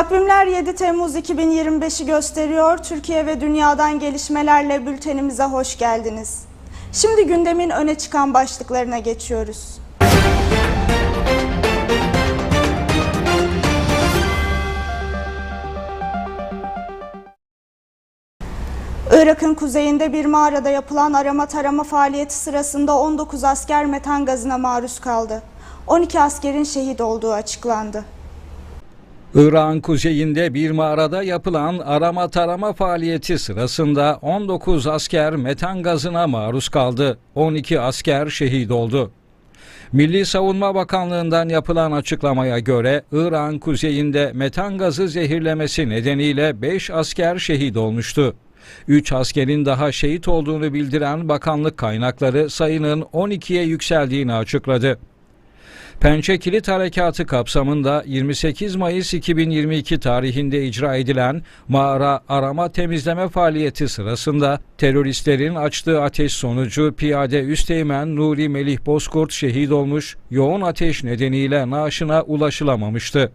Takvimler 7 Temmuz 2025'i gösteriyor. Türkiye ve dünyadan gelişmelerle bültenimize hoş geldiniz. Şimdi gündemin öne çıkan başlıklarına geçiyoruz. Irak'ın kuzeyinde bir mağarada yapılan arama tarama faaliyeti sırasında 19 asker metan gazına maruz kaldı. 12 askerin şehit olduğu açıklandı. Irak'ın kuzeyinde bir mağarada yapılan arama tarama faaliyeti sırasında 19 asker metan gazına maruz kaldı. 12 asker şehit oldu. Milli Savunma Bakanlığı'ndan yapılan açıklamaya göre Irak'ın kuzeyinde metan gazı zehirlemesi nedeniyle 5 asker şehit olmuştu. 3 askerin daha şehit olduğunu bildiren bakanlık kaynakları sayının 12'ye yükseldiğini açıkladı. Pençe Kilit Harekatı kapsamında 28 Mayıs 2022 tarihinde icra edilen mağara arama temizleme faaliyeti sırasında teröristlerin açtığı ateş sonucu piyade Üsteğmen Nuri Melih Bozkurt şehit olmuş, yoğun ateş nedeniyle naaşına ulaşılamamıştı.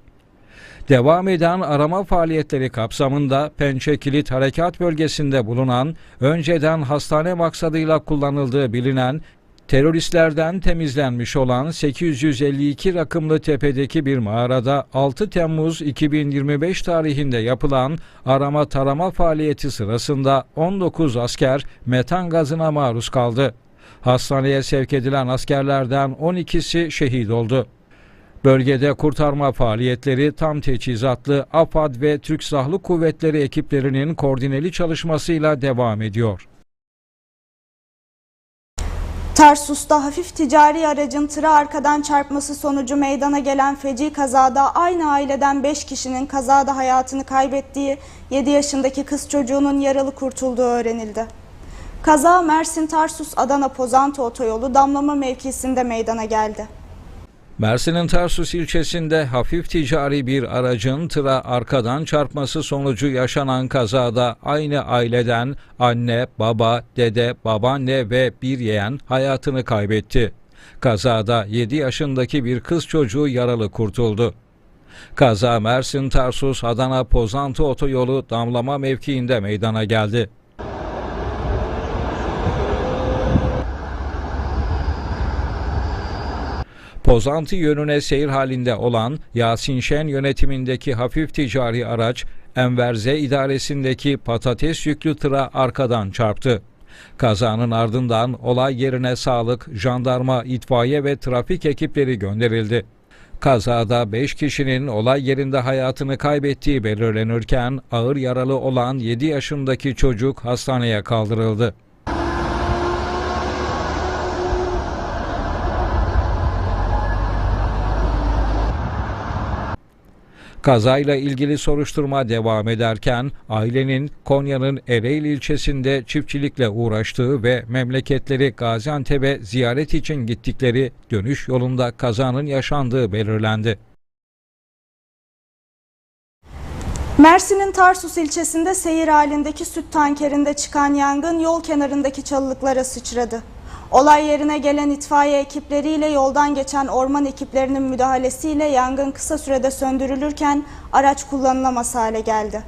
Devam eden arama faaliyetleri kapsamında Pençe Kilit Harekat Bölgesi'nde bulunan, önceden hastane maksadıyla kullanıldığı bilinen Teröristlerden temizlenmiş olan 852 rakımlı tepedeki bir mağarada 6 Temmuz 2025 tarihinde yapılan arama tarama faaliyeti sırasında 19 asker metan gazına maruz kaldı. Hastaneye sevk edilen askerlerden 12'si şehit oldu. Bölgede kurtarma faaliyetleri tam teçhizatlı AFAD ve Türk Silahlı Kuvvetleri ekiplerinin koordineli çalışmasıyla devam ediyor. Tarsus'ta hafif ticari aracın tıra arkadan çarpması sonucu meydana gelen feci kazada aynı aileden 5 kişinin kazada hayatını kaybettiği 7 yaşındaki kız çocuğunun yaralı kurtulduğu öğrenildi. Kaza Mersin Tarsus Adana Pozantı otoyolu damlama mevkisinde meydana geldi. Mersin'in Tarsus ilçesinde hafif ticari bir aracın tıra arkadan çarpması sonucu yaşanan kazada aynı aileden anne, baba, dede, babaanne ve bir yeğen hayatını kaybetti. Kazada 7 yaşındaki bir kız çocuğu yaralı kurtuldu. Kaza Mersin Tarsus Adana Pozantı otoyolu damlama mevkiinde meydana geldi. Pozantı yönüne seyir halinde olan Yasin Şen yönetimindeki hafif ticari araç Enverze idaresindeki patates yüklü tıra arkadan çarptı. Kazanın ardından olay yerine sağlık, jandarma, itfaiye ve trafik ekipleri gönderildi. Kazada 5 kişinin olay yerinde hayatını kaybettiği belirlenirken ağır yaralı olan 7 yaşındaki çocuk hastaneye kaldırıldı. Kazayla ilgili soruşturma devam ederken ailenin Konya'nın Ereğli ilçesinde çiftçilikle uğraştığı ve memleketleri Gaziantep'e ziyaret için gittikleri dönüş yolunda kazanın yaşandığı belirlendi. Mersin'in Tarsus ilçesinde seyir halindeki süt tankerinde çıkan yangın yol kenarındaki çalılıklara sıçradı. Olay yerine gelen itfaiye ekipleriyle yoldan geçen orman ekiplerinin müdahalesiyle yangın kısa sürede söndürülürken araç kullanılamaz hale geldi.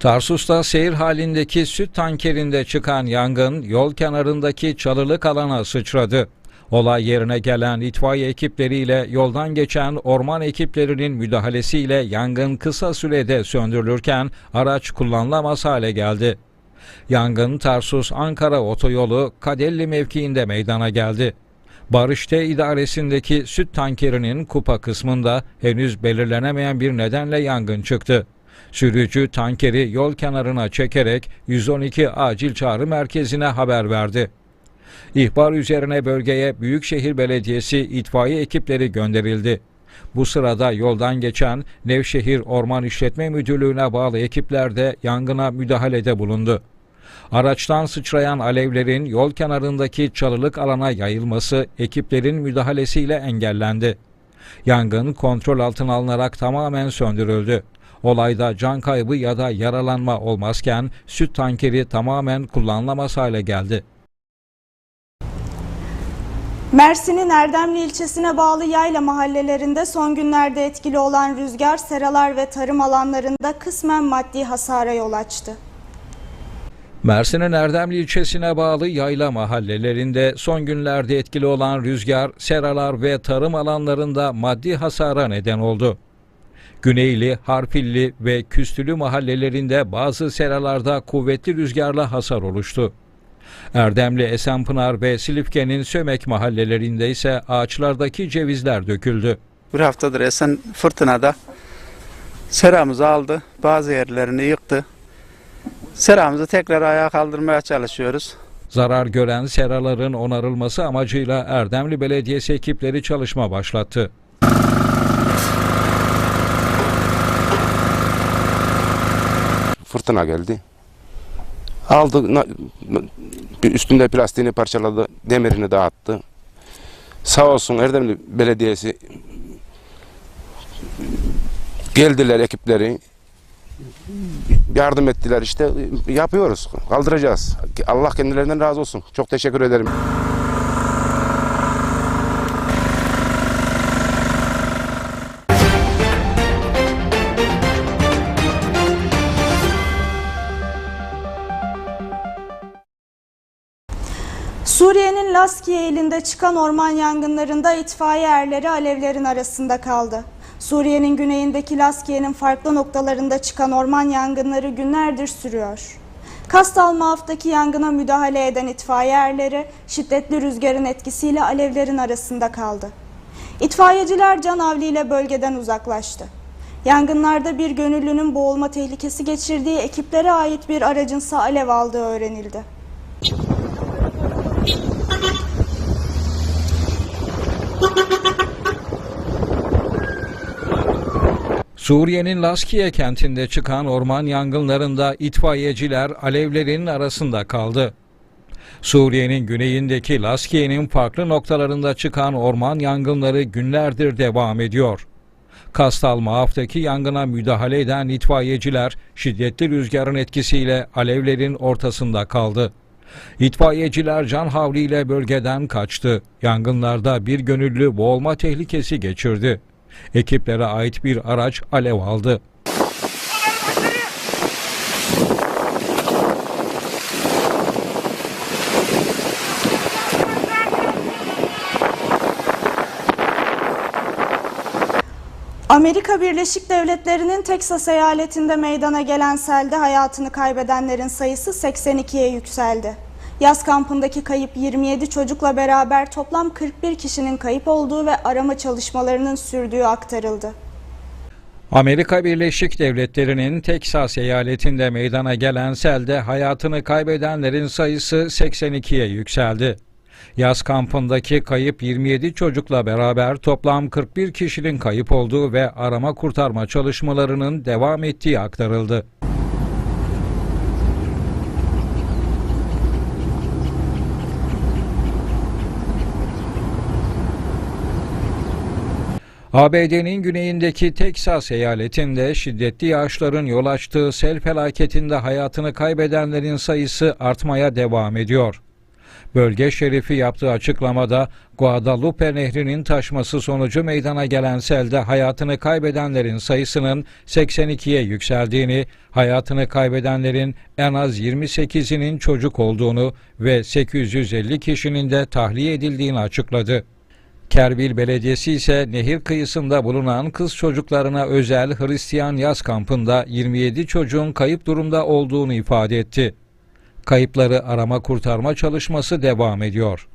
Tarsus'ta seyir halindeki süt tankerinde çıkan yangın yol kenarındaki çalılık alana sıçradı. Olay yerine gelen itfaiye ekipleriyle yoldan geçen orman ekiplerinin müdahalesiyle yangın kısa sürede söndürülürken araç kullanılamaz hale geldi. Yangın Tarsus Ankara otoyolu Kadelli mevkiinde meydana geldi. Barışte idaresindeki süt tankerinin kupa kısmında henüz belirlenemeyen bir nedenle yangın çıktı. Sürücü tankeri yol kenarına çekerek 112 acil çağrı merkezine haber verdi. İhbar üzerine bölgeye Büyükşehir Belediyesi itfaiye ekipleri gönderildi. Bu sırada yoldan geçen Nevşehir Orman İşletme Müdürlüğü'ne bağlı ekipler de yangına müdahalede bulundu. Araçtan sıçrayan alevlerin yol kenarındaki çalılık alana yayılması ekiplerin müdahalesiyle engellendi. Yangın kontrol altına alınarak tamamen söndürüldü. Olayda can kaybı ya da yaralanma olmazken süt tankeri tamamen kullanılamaz hale geldi. Mersin'in Erdemli ilçesine bağlı yayla mahallelerinde son günlerde etkili olan rüzgar, seralar ve tarım alanlarında kısmen maddi hasara yol açtı. Mersin'in Erdemli ilçesine bağlı yayla mahallelerinde son günlerde etkili olan rüzgar, seralar ve tarım alanlarında maddi hasara neden oldu. Güneyli, Harpilli ve Küstülü mahallelerinde bazı seralarda kuvvetli rüzgarla hasar oluştu. Erdemli, Esenpınar ve Silifke'nin Sömek mahallelerinde ise ağaçlardaki cevizler döküldü. Bir haftadır esen fırtınada seramızı aldı. Bazı yerlerini yıktı. Seramızı tekrar ayağa kaldırmaya çalışıyoruz. Zarar gören seraların onarılması amacıyla Erdemli Belediyesi ekipleri çalışma başlattı. fırtına geldi. Aldı üstünde plastiğini parçaladı, demirini dağıttı. Sağ olsun Erdemli Belediyesi geldiler ekipleri yardım ettiler işte yapıyoruz kaldıracağız. Allah kendilerinden razı olsun. Çok teşekkür ederim. Suriye'nin Laskiye ilinde çıkan orman yangınlarında itfaiye erleri alevlerin arasında kaldı. Suriye'nin güneyindeki Laskiye'nin farklı noktalarında çıkan orman yangınları günlerdir sürüyor. Kastal Maaf'taki yangına müdahale eden itfaiye erleri şiddetli rüzgarın etkisiyle alevlerin arasında kaldı. İtfaiyeciler can havliyle bölgeden uzaklaştı. Yangınlarda bir gönüllünün boğulma tehlikesi geçirdiği ekiplere ait bir aracınsa alev aldığı öğrenildi. Suriye'nin Laskiye kentinde çıkan orman yangınlarında itfaiyeciler alevlerin arasında kaldı. Suriye'nin güneyindeki Laskiye'nin farklı noktalarında çıkan orman yangınları günlerdir devam ediyor. Kastal Maaf'taki yangına müdahale eden itfaiyeciler şiddetli rüzgarın etkisiyle alevlerin ortasında kaldı. İtfaiyeciler can havliyle bölgeden kaçtı. Yangınlarda bir gönüllü boğulma tehlikesi geçirdi. Ekiplere ait bir araç alev aldı. Amerika Birleşik Devletleri'nin Teksas eyaletinde meydana gelen selde hayatını kaybedenlerin sayısı 82'ye yükseldi. Yaz kampındaki kayıp 27 çocukla beraber toplam 41 kişinin kayıp olduğu ve arama çalışmalarının sürdüğü aktarıldı. Amerika Birleşik Devletleri'nin Teksas eyaletinde meydana gelen selde hayatını kaybedenlerin sayısı 82'ye yükseldi. Yaz kampındaki kayıp 27 çocukla beraber toplam 41 kişinin kayıp olduğu ve arama kurtarma çalışmalarının devam ettiği aktarıldı. ABD'nin güneyindeki Teksas eyaletinde şiddetli yağışların yol açtığı sel felaketinde hayatını kaybedenlerin sayısı artmaya devam ediyor. Bölge şerifi yaptığı açıklamada Guadalupe Nehri'nin taşması sonucu meydana gelen selde hayatını kaybedenlerin sayısının 82'ye yükseldiğini, hayatını kaybedenlerin en az 28'inin çocuk olduğunu ve 850 kişinin de tahliye edildiğini açıkladı. Kerbil Belediyesi ise nehir kıyısında bulunan kız çocuklarına özel Hristiyan yaz kampında 27 çocuğun kayıp durumda olduğunu ifade etti. Kayıpları arama kurtarma çalışması devam ediyor.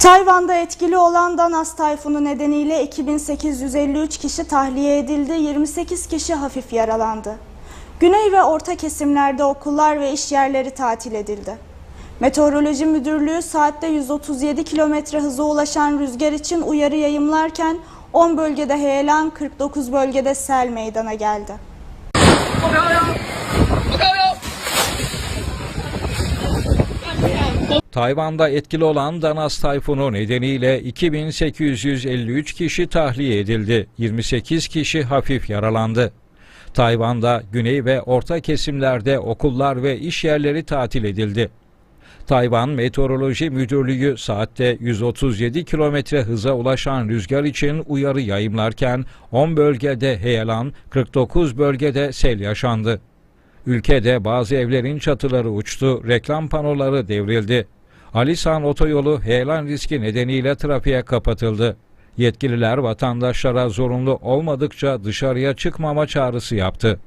Tayvan'da etkili olan Danas tayfunu nedeniyle 2853 kişi tahliye edildi, 28 kişi hafif yaralandı. Güney ve orta kesimlerde okullar ve iş yerleri tatil edildi. Meteoroloji Müdürlüğü saatte 137 kilometre hıza ulaşan rüzgar için uyarı yayımlarken 10 bölgede heyelan, 49 bölgede sel meydana geldi. Tayvan'da etkili olan Danas tayfunu nedeniyle 2853 kişi tahliye edildi. 28 kişi hafif yaralandı. Tayvan'da güney ve orta kesimlerde okullar ve iş yerleri tatil edildi. Tayvan Meteoroloji Müdürlüğü saatte 137 kilometre hıza ulaşan rüzgar için uyarı yayımlarken 10 bölgede heyelan, 49 bölgede sel yaşandı. Ülkede bazı evlerin çatıları uçtu, reklam panoları devrildi. Alisan otoyolu heyelan riski nedeniyle trafiğe kapatıldı. Yetkililer vatandaşlara zorunlu olmadıkça dışarıya çıkmama çağrısı yaptı.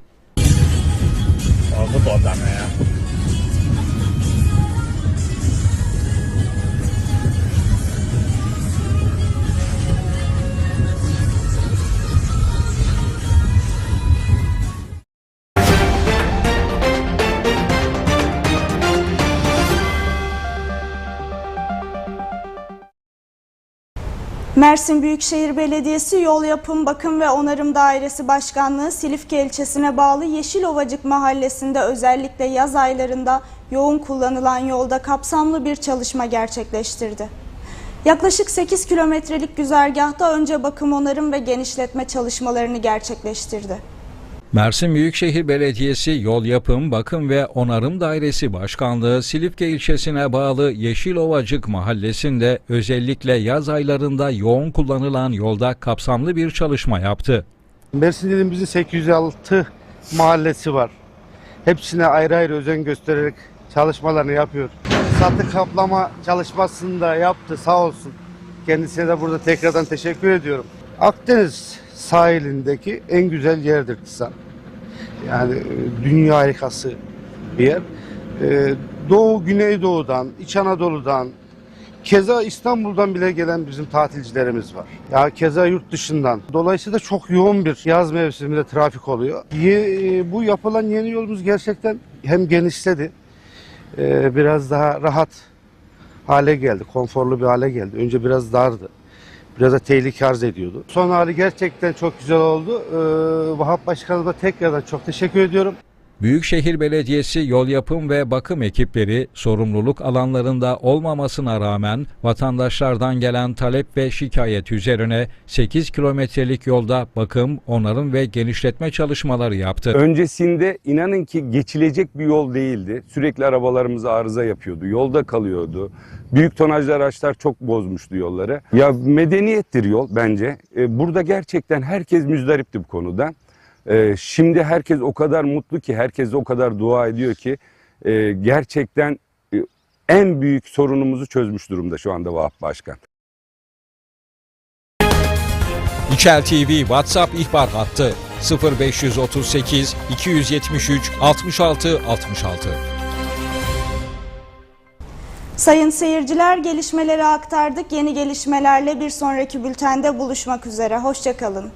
Mersin Büyükşehir Belediyesi Yol Yapım Bakım ve Onarım Dairesi Başkanlığı Silifke ilçesine bağlı Yeşilovacık mahallesinde özellikle yaz aylarında yoğun kullanılan yolda kapsamlı bir çalışma gerçekleştirdi. Yaklaşık 8 kilometrelik güzergahta önce bakım, onarım ve genişletme çalışmalarını gerçekleştirdi. Mersin Büyükşehir Belediyesi Yol Yapım, Bakım ve Onarım Dairesi Başkanlığı Silifke ilçesine bağlı Yeşilovacık mahallesinde özellikle yaz aylarında yoğun kullanılan yolda kapsamlı bir çalışma yaptı. Mersin ilimizin 806 mahallesi var. Hepsine ayrı ayrı özen göstererek çalışmalarını yapıyor. Satı kaplama çalışmasını da yaptı sağ olsun. Kendisine de burada tekrardan teşekkür ediyorum. Akdeniz sahilindeki en güzel yerdir Tisan. Yani e, dünya harikası bir yer. E, Doğu, Güneydoğu'dan, İç Anadolu'dan, Keza İstanbul'dan bile gelen bizim tatilcilerimiz var. Ya keza yurt dışından. Dolayısıyla çok yoğun bir yaz mevsiminde trafik oluyor. Ye- bu yapılan yeni yolumuz gerçekten hem genişledi, e, biraz daha rahat hale geldi, konforlu bir hale geldi. Önce biraz dardı. Biraz da tehlike arz ediyordu. Son hali gerçekten çok güzel oldu. Ee, Vahap Başkanıma tekrardan çok teşekkür ediyorum. Büyükşehir Belediyesi yol yapım ve bakım ekipleri sorumluluk alanlarında olmamasına rağmen vatandaşlardan gelen talep ve şikayet üzerine 8 kilometrelik yolda bakım, onarım ve genişletme çalışmaları yaptı. Öncesinde inanın ki geçilecek bir yol değildi. Sürekli arabalarımız arıza yapıyordu. Yolda kalıyordu. Büyük tonajlı araçlar çok bozmuştu yolları. Ya medeniyettir yol bence. E, Burada gerçekten herkes müzdaripti bu konudan. E, Şimdi herkes o kadar mutlu ki, herkes o kadar dua ediyor ki e, gerçekten e, en büyük sorunumuzu çözmüş durumda şu anda Vahap Başkan. İçel TV WhatsApp ihbar hattı 0538 273 66 66. Sayın seyirciler gelişmeleri aktardık. Yeni gelişmelerle bir sonraki bültende buluşmak üzere. Hoşçakalın.